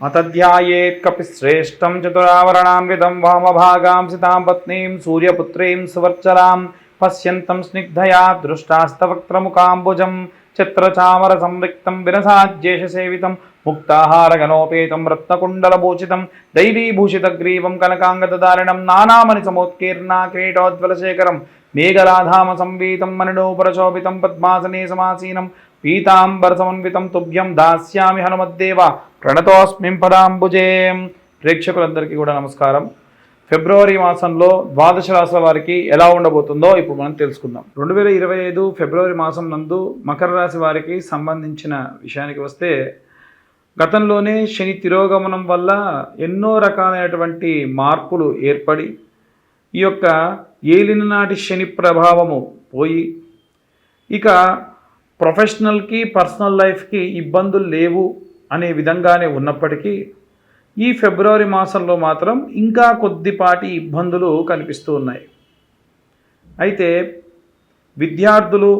అతధ్యాయేత్కపిశ్రేష్టం విధం వామభాగాం సితాం పత్నీం సూర్యపుత్రీం సువర్చలాం పశ్యంతం స్నిగ్ధయా దృష్టాస్తవక్త్రముకాంబుజం చిత్రచామర సంరిక్తం విరసాజ్యేషసేవితం ముక్తాహారగణోపేతం రత్నకుండలభూషితం దైవీభూషితగ్రీవం కనకాంగతదారిణం నానామణి సమోత్కీర్ణ క్రీటోజ్వలశేఖరం మేఘలాధామ సంవీతం మణిడోపరశోభితం పద్మాసనే సమాసీనం పీతాంబరసమన్వితం తుభ్యం దాస్యామి హనుమద్దేవ ప్రణతోస్మిం పదాంబుజే ప్రేక్షకులందరికీ కూడా నమస్కారం. ఫిబ్రవరి మాసంలో ద్వాదశ రాశుల వారికి ఎలా ఉండబోతుందో ఇప్పుడు మనం తెలుసుకుందాం. రెండు వేల ఇరవై ఐదు ఫిబ్రవరి మాసం నందు మకర రాశి వారికి సంబంధించిన విషయానికి వస్తే గతంలోనే శని తిరోగమనం వల్ల ఎన్నో రకాలైనటువంటి మార్పులు ఏర్పడి ఈ యొక్క ఏలిన నాటి శని ప్రభావము పోయి ఇక ప్రొఫెషనల్కి పర్సనల్ లైఫ్కి ఇబ్బందులు లేవు అనే విధంగానే ఉన్నప్పటికీ ఈ ఫిబ్రవరి మాసంలో మాత్రం ఇంకా కొద్దిపాటి ఇబ్బందులు కనిపిస్తూ ఉన్నాయి. అయితే విద్యార్థులు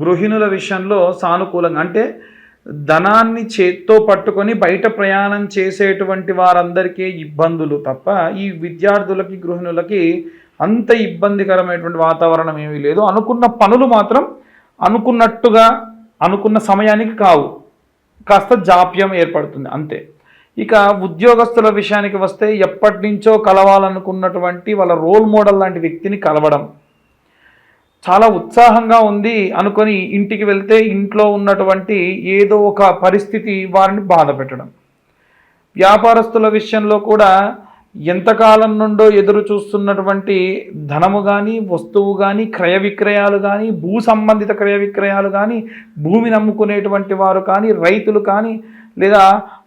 గృహిణుల విషయంలో సానుకూలంగా అంటే ధనాన్ని చేత్తో పట్టుకొని బయట ప్రయాణం చేసేటువంటి వారందరికీ ఇబ్బందులు తప్ప ఈ విద్యార్థులకి గృహిణులకి అంత ఇబ్బందికరమైనటువంటి వాతావరణం ఏమీ లేదు. అనుకున్న పనులు మాత్రం అనుకున్నట్టుగా అనుకున్న సమయానికి కావు. కాస్త జాప్యం ఏర్పడుతుంది అంతే. ఇక ఉద్యోగస్తుల విషయానికి వస్తే ఎప్పటి నుంచో కలవాలనుకున్నటువంటి వాళ్ళ రోల్ మోడల్ లాంటి వ్యక్తిని కలవడం. చాలా ఉత్సాహంగా ఉంది అనుకొని ఇంటికి వెళ్తే ఇంట్లో ఉన్నటువంటి ఏదో ఒక పరిస్థితి వారిని బాధ పెట్టడం. వ్యాపారస్తుల విషయంలో కూడా ఎంతకాలం నుండో ఎదురు చూస్తున్నటువంటి ధనము కానీ వస్తువు కానీ క్రయ విక్రయాలు కానీ భూ సంబంధిత క్రయ విక్రయాలు కానీ భూమిని నమ్ముకునేటువంటి వారు కానీ రైతులు కానీ లేదా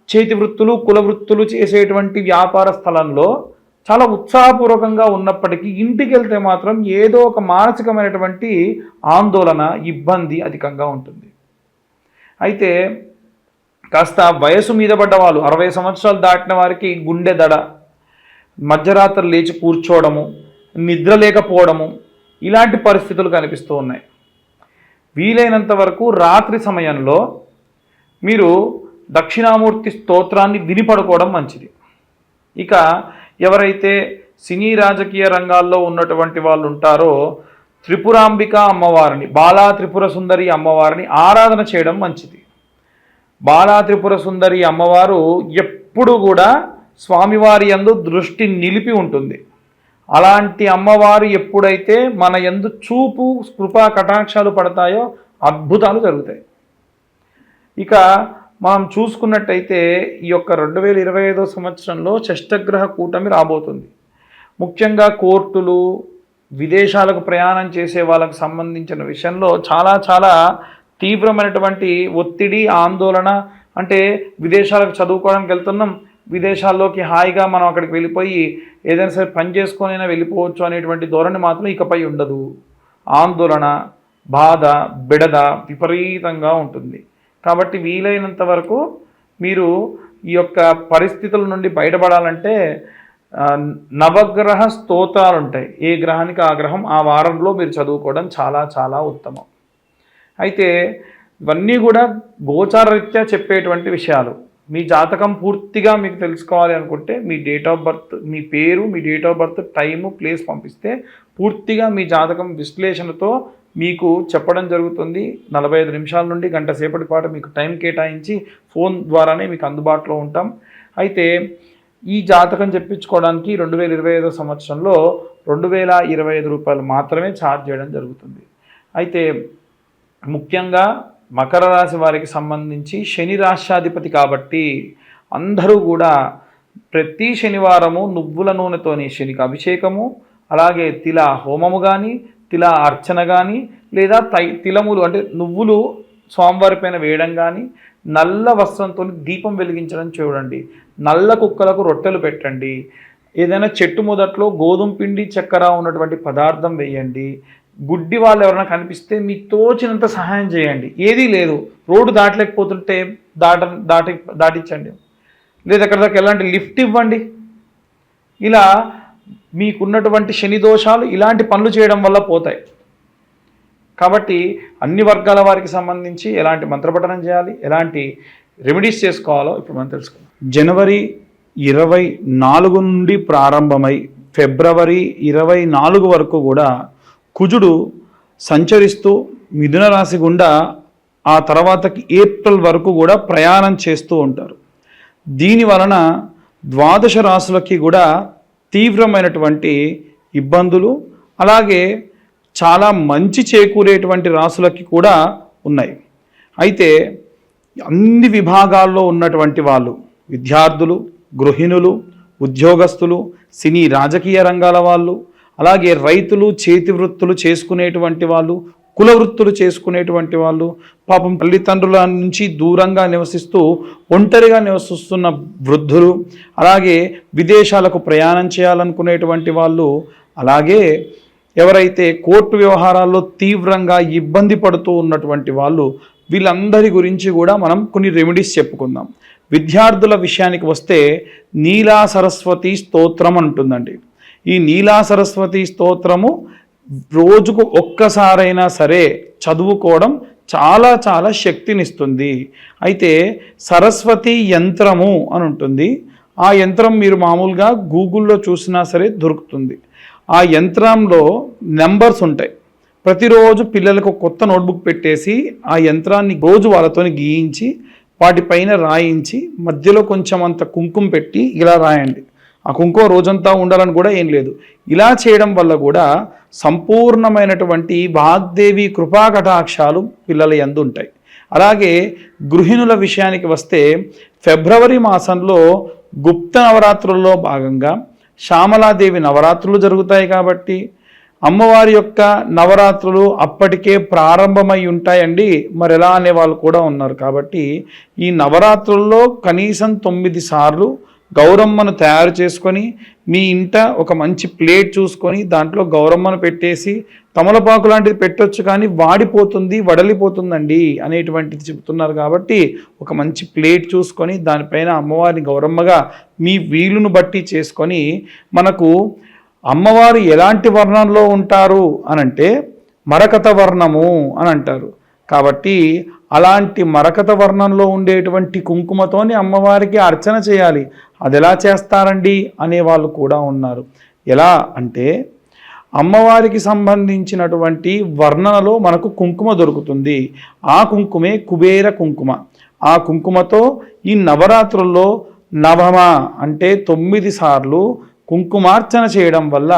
చేతి వృత్తులు కుల వృత్తులు చేసేటువంటి వ్యాపార స్థలంలో చాలా ఉత్సాహపూర్వకంగా ఉన్నప్పటికీ ఇంటికి వెళ్తే మాత్రం ఏదో ఒక మానసికమైనటువంటి ఆందోళన ఇబ్బంది అధికంగా ఉంటుంది. అయితే కాస్త వయసు మీద పడ్డ వాళ్ళు అరవై సంవత్సరాలు దాటిన వారికి గుండె దడ మధ్యరాత్రి లేచి కూర్చోవడము నిద్ర లేకపోవడము ఇలాంటి పరిస్థితులు కనిపిస్తూ ఉన్నాయి. వీలైనంత వరకు రాత్రి సమయంలో మీరు దక్షిణామూర్తి స్తోత్రాన్ని వినిపడుకోవడం మంచిది. ఇక ఎవరైతే సినీ రాజకీయ రంగాల్లో ఉన్నటువంటి వాళ్ళు ఉంటారో త్రిపురాంబిక అమ్మవారిని బాలా త్రిపుర సుందరి అమ్మవారిని ఆరాధన చేయడం మంచిది. బాలా త్రిపుర సుందరి అమ్మవారు ఎప్పుడు కూడా స్వామివారి యందు దృష్టి నిలిపి ఉంటుంది. అలాంటి అమ్మవారు ఎప్పుడైతే మన ఎందు చూపు కృపా కటాక్షాలు పడతాయో అద్భుతాలు జరుగుతాయి. ఇక మనం చూసుకున్నట్టయితే ఈ యొక్క రెండు వేల ఇరవై ఐదో సంవత్సరంలో షష్టగ్రహ కూటమి రాబోతుంది. ముఖ్యంగా కోర్టులు విదేశాలకు ప్రయాణం చేసే వాళ్ళకు సంబంధించిన విషయంలో చాలా చాలా తీవ్రమైనటువంటి ఒత్తిడి ఆందోళన అంటే విదేశాలకు చదువుకోవడానికి వెళ్తున్నాం విదేశాల్లోకి హాయిగా మనం అక్కడికి వెళ్ళిపోయి ఏదైనా సరే పని చేసుకొనైనా వెళ్ళిపోవచ్చు అనేటువంటి ధోరణి మాత్రం ఇకపై ఉండదు. ఆందోళన బాధ బిడద విపరీతంగా ఉంటుంది. కాబట్టి వీలైనంత వరకు మీరు ఈ యొక్క పరిస్థితుల నుండి బయటపడాలంటే నవగ్రహ స్తోత్రాలు ఉంటాయి ఏ గ్రహానికి ఆ గ్రహం ఆ వారంలో మీరు చదువుకోవడం చాలా చాలా ఉత్తమం. అయితే ఇవన్నీ కూడా గోచారరీత్యా చెప్పేటువంటి విషయాలు. మీ జాతకం పూర్తిగా మీకు తెలుసుకోవాలి అనుకుంటే మీ డేట్ ఆఫ్ బర్త్ మీ పేరు మీ date of birth time place పంపిస్తే పూర్తిగా మీ జాతకం విశ్లేషణతో మీకు చెప్పడం జరుగుతుంది. నలభై ఐదు నిమిషాల నుండి గంట సేపటి పాటు మీకు టైం కేటాయించి ఫోన్ ద్వారానే మీకు అందుబాటులో ఉంటాం. అయితే ఈ జాతకం చెప్పించుకోవడానికి రెండు వేల ఇరవై ఐదో సంవత్సరంలో రెండు వేల ఇరవై ఐదు రూపాయలు మాత్రమే ఛార్జ్ చేయడం జరుగుతుంది. అయితే ముఖ్యంగా మకర రాశి వారికి సంబంధించి శని రాష్ట్రాధిపతి కాబట్టి అందరూ కూడా ప్రతి శనివారము నువ్వుల నూనెతోని శనికి అభిషేకము అలాగే తిల హోమము కానీ తిల అర్చన కానీ లేదా తై తిలములు అంటే నువ్వులు స్వామివారి పైన వేయడం కానీ నల్ల వస్త్రంతో దీపం వెలిగించడం చూడండి. నల్ల కుక్కలకు రొట్టెలు పెట్టండి. ఏదైనా చెట్టు మొదట్లో గోధుమ పిండి చక్కెర ఉన్నటువంటి పదార్థం వేయండి. గుడ్డి వాళ్ళు ఎవరైనా కనిపిస్తే మీ తోచినంత సహాయం చేయండి. ఏదీ లేదు. రోడ్డు దాటలేకపోతుంటే దాట దాటి దాటించండి. లేదా ఎక్కడ దాకా ఎలాంటి లిఫ్ట్ ఇవ్వండి. ఇలా మీకున్నటువంటి శని దోషాలు ఇలాంటి పనులు చేయడం వల్ల పోతాయి. కాబట్టి అన్ని వర్గాల వారికి సంబంధించి ఎలాంటి మంత్రపఠనం చేయాలి ఎలాంటి రెమెడీస్ చేసుకోవాలో ఇప్పుడు మనం తెలుసుకుందాం. జనవరి ఇరవై నాలుగు నుండి ప్రారంభమై ఫిబ్రవరి ఇరవై నాలుగు వరకు కూడా కుజుడు సంచరిస్తూ మిథున రాశి గుండా ఆ తర్వాతకి ఏప్రిల్ వరకు కూడా ప్రయాణం చేస్తూ ఉంటారు. దీని వలన ద్వాదశ రాశులకి కూడా తీవ్రమైనటువంటి ఇబ్బందులు అలాగే చాలా మంచి చేకూరేటువంటి రాసులకి కూడా ఉన్నాయి. అయితే అన్ని విభాగాల్లో ఉన్నటువంటి వాళ్ళు విద్యార్థులు గృహిణులు ఉద్యోగస్తులు సినీ రాజకీయ రంగాల వాళ్ళు అలాగే రైతులు చేతి వృత్తులు చేసుకునేటువంటి వాళ్ళు కుల వృత్తులు చేసుకునేటువంటి వాళ్ళు పాపం తల్లిదండ్రుల నుంచి దూరంగా నివసిస్తూ ఒంటరిగా నివసిస్తున్న వృద్ధులు అలాగే విదేశాలకు ప్రయాణం చేయాలనుకునేటువంటి వాళ్ళు అలాగే ఎవరైతే కోర్టు వ్యవహారాల్లో తీవ్రంగా ఇబ్బంది పడుతూ ఉన్నటువంటి వాళ్ళు వీళ్ళందరి గురించి కూడా మనం కొన్ని రెమెడీస్ చెప్పుకుందాం. విద్యార్థుల విషయానికి వస్తే నీలా సరస్వతి స్తోత్రం అంటుందండి. ఈ నీలా సరస్వతి స్తోత్రము రోజుకు ఒక్కసారైనా సరే చదువుకోవడం చాలా చాలా శక్తినిస్తుంది. అయితే సరస్వతి యంత్రము అని ఉంటుంది. ఆ యంత్రం మీరు మామూలుగా గూగుల్లో చూసినా సరే దొరుకుతుంది. ఆ యంత్రంలో నెంబర్స్ ఉంటాయి. ప్రతిరోజు పిల్లలకు కొత్త నోట్బుక్ పెట్టేసి ఆ యంత్రాన్ని రోజు వాళ్ళతోని గీయించి వాటిపైన రాయించి మధ్యలో కొంచెం అంత కుంకుమ పెట్టి ఇలా రాయండి. ఆ కుంకుమ రోజంతా ఉండాలని కూడా ఏం లేదు. ఇలా చేయడం వల్ల కూడా సంపూర్ణమైనటువంటి వాగ్దేవి కృపా కటాక్షాలు పిల్లల యందు ఉంటాయి. అలాగే గృహిణుల విషయానికి వస్తే ఫిబ్రవరి మాసంలో గుప్త నవరాత్రుల్లో భాగంగా శ్యామలాదేవి నవరాత్రులు జరుగుతాయి కాబట్టి అమ్మవారి యొక్క నవరాత్రులు అప్పటికే ప్రారంభమై ఉంటాయండి. మరి ఎలా అనే వాళ్ళు కూడా ఉన్నారు కాబట్టి ఈ నవరాత్రుల్లో కనీసం తొమ్మిది సార్లు గౌరమ్మను తయారు చేసుకొని మీ ఇంట ఒక మంచి ప్లేట్ చూసుకొని దాంట్లో గౌరమ్మను పెట్టేసి తమలపాకు లాంటిది పెట్టొచ్చు కానీ వాడిపోతుంది వడలిపోతుందండి అనేటువంటిది చెబుతున్నారు కాబట్టి ఒక మంచి ప్లేట్ చూసుకొని దానిపైన అమ్మవారిని గౌరమ్మగా మీ వీలును బట్టి చేసుకొని మనకు అమ్మవారు ఎలాంటి వర్ణంలో ఉంటారు అనంటే మరకత వర్ణము అని అంటారు. కాబట్టి అలాంటి మరకత వర్ణంలో ఉండేటువంటి కుంకుమతోని అమ్మవారికి అర్చన చేయాలి. అది ఎలా చేస్తారండి అనే వాళ్ళు కూడా ఉన్నారు. ఎలా అంటే అమ్మవారికి సంబంధించినటువంటి వర్ణనలో మనకు కుంకుమ దొరుకుతుంది. ఆ కుంకుమే కుబేర కుంకుమ. ఆ కుంకుమతో ఈ నవరాత్రుల్లో నవమ అంటే తొమ్మిది సార్లు కుంకుమార్చన చేయడం వల్ల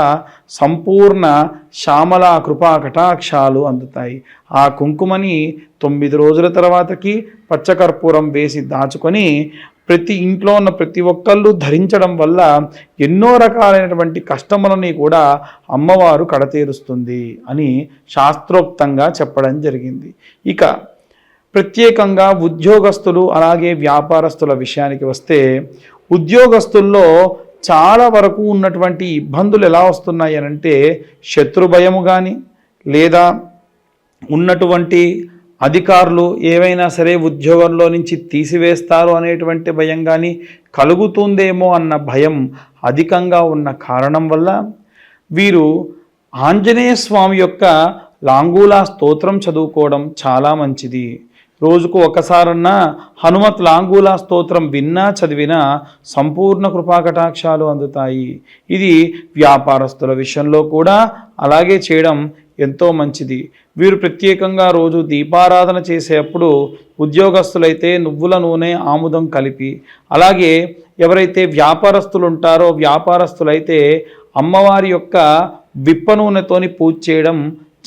సంపూర్ణ శ్యామల కృపా కటాక్షాలు అందుతాయి. ఆ కుంకుమని తొమ్మిది రోజుల తర్వాతకి పచ్చకర్పూరం వేసి దాచుకొని ప్రతి ఇంట్లో ఉన్న ప్రతి ఒక్కళ్ళు ధరించడం వల్ల ఎన్నో రకాలైనటువంటి కష్టములని కూడా అమ్మవారు కడతీరుస్తుంది అని శాస్త్రోక్తంగా చెప్పడం జరిగింది. ఇక ప్రత్యేకంగా ఉద్యోగస్తులు అలాగే వ్యాపారస్తుల విషయానికి వస్తే ఉద్యోగస్తుల్లో చాలా వరకు ఉన్నటువంటి ఇబ్బందులు ఎలా వస్తున్నాయి అంటే శత్రు భయము కానీ లేదా ఉన్నటువంటి అధికారులు ఏవైనా సరే ఉద్యోగంలో నుంచి తీసివేస్తారు అనేటువంటి భయం కానీ కలుగుతుందేమో అన్న భయం అధికంగా ఉన్న కారణం వల్ల వీరు ఆంజనేయ స్వామి యొక్క లాంగూలా స్తోత్రం చదువుకోవడం చాలా మంచిది. రోజుకు ఒకసారన్నా హనుమత్ లాంగూలా స్తోత్రం విన్నా చదివినా సంపూర్ణ కృపాకటాక్షాలు అందుతాయి. ఇది వ్యాపారస్తుల విషయంలో కూడా అలాగే చేయడం ఎంతో మంచిది. వీరు ప్రత్యేకంగా రోజు దీపారాధన చేసేటప్పుడు ఉద్యోగస్తులైతే నువ్వుల నూనె ఆముదం కలిపి అలాగే ఎవరైతే వ్యాపారస్తులు ఉంటారో వ్యాపారస్తులైతే అమ్మవారి యొక్క విప్ప నూనెతోని పూజ చేయడం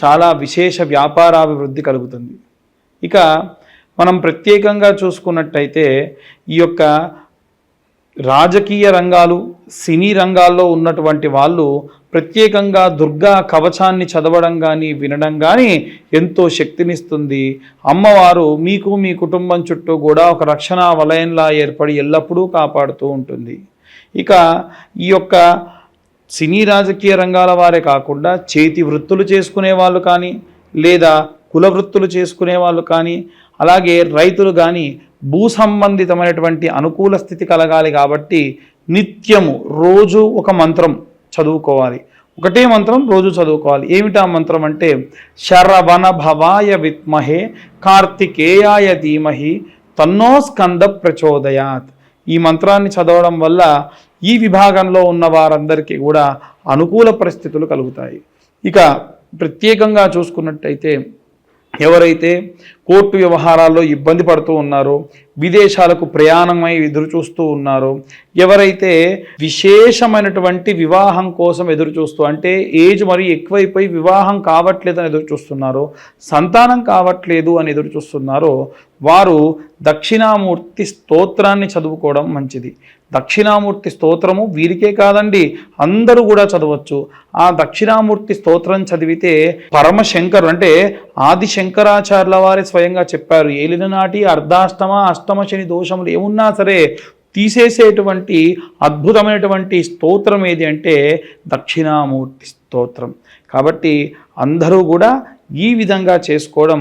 చాలా విశేష వ్యాపారాభివృద్ధి కలుగుతుంది. ఇక మనం ప్రత్యేకంగా చూసుకున్నట్టయితే ఈ యొక్క రాజకీయ రంగాలు సినీ రంగాల్లో ఉన్నటువంటి వాళ్ళు ప్రత్యేకంగా దుర్గా కవచాన్ని చదవడం కానీ వినడం కానీ ఎంతో శక్తినిస్తుంది. అమ్మవారు మీకు మీ కుటుంబం చుట్టూ కూడా ఒక రక్షణ వలయంలా ఏర్పడి ఎల్లప్పుడూ కాపాడుతూ ఉంటుంది. ఇక ఈ యొక్క సినీ రాజకీయ రంగాల వారే కాకుండా చేతి వృత్తులు చేసుకునే వాళ్ళు కానీ లేదా కుల వృత్తులు చేసుకునే వాళ్ళు కానీ అలాగే రైతులు కానీ భూ సంబంధితమైనటువంటి అనుకూల స్థితి కలగాలి కాబట్టి నిత్యము రోజు ఒక మంత్రం చదువుకోవాలి. ఒకటే మంత్రం రోజు చదువుకోవాలి. ఏమిటా మంత్రం అంటే శరవణ భవాయ విత్మహే కార్తికేయాయ ధీమహి తన్నో స్కంద ప్రచోదయాత్. ఈ మంత్రాన్ని చదవడం వల్ల ఈ విభాగంలో ఉన్న వారందరికీ కూడా అనుకూల పరిస్థితులు కలుగుతాయి. ఇక ప్రత్యేకంగా చూసుకున్నట్టయితే ఎవరైతే కోర్టు వ్యవహారాల్లో ఇబ్బంది పడుతూ ఉన్నారో విదేశాలకు ప్రయాణమై ఎదురు చూస్తూ ఉన్నారో. ఎవరైతే విశేషమైనటువంటి వివాహం కోసం ఎదురు చూస్తూ అంటే ఏజ్ మరి ఎక్కువైపోయి వివాహం కావట్లేదని ఎదురు చూస్తున్నారో సంతానం కావట్లేదు అని ఎదురు చూస్తున్నారో వారు దక్షిణామూర్తి స్తోత్రాన్ని చదువుకోవడం మంచిది. దక్షిణామూర్తి స్తోత్రము వీరికే కాదండి అందరూ కూడా చదవచ్చు. ఆ దక్షిణామూర్తి స్తోత్రం చదివితే పరమశంకరు అంటే ఆది శంకరాచార్యుల వారి స్వయంగా చెప్పారు. ఏలిన నాటి అర్ధాష్టమ అష్టమ శని దోషములు ఏమున్నా సరే తీసేసేటువంటి అద్భుతమైనటువంటి స్తోత్రం ఏది అంటే దక్షిణామూర్తి స్తోత్రం. కాబట్టి అందరూ కూడా ఈ విధంగా చేసుకోవడం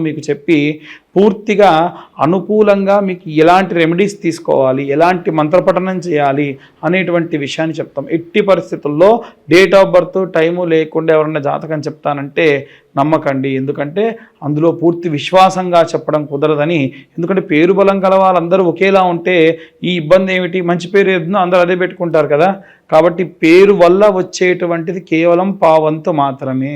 మీకు చెప్పి పూర్తిగా అనుకూలంగా మీకు ఎలాంటి రెమెడీస్ తీసుకోవాలి ఎలాంటి మంత్రపఠనం చేయాలి అనేటువంటి విషయాన్ని చెప్తాం. ఎట్టి పరిస్థితుల్లో డేట్ ఆఫ్ బర్త్ టైము లేకుండా ఎవరన్నా జాతకం చెప్తానంటే నమ్మకండి. ఎందుకంటే అందులో పూర్తి విశ్వాసంగా చెప్పడం కుదరదని ఎందుకంటే పేరు బలం గల వాళ్ళందరూ ఒకేలా ఉంటే ఈ ఇబ్బంది ఏమిటి? మంచి పేరు ఏదో అందరూ అదే పెట్టుకుంటారు కదా. కాబట్టి పేరు వల్ల వచ్చేటువంటిది కేవలం పావంతు మాత్రమే.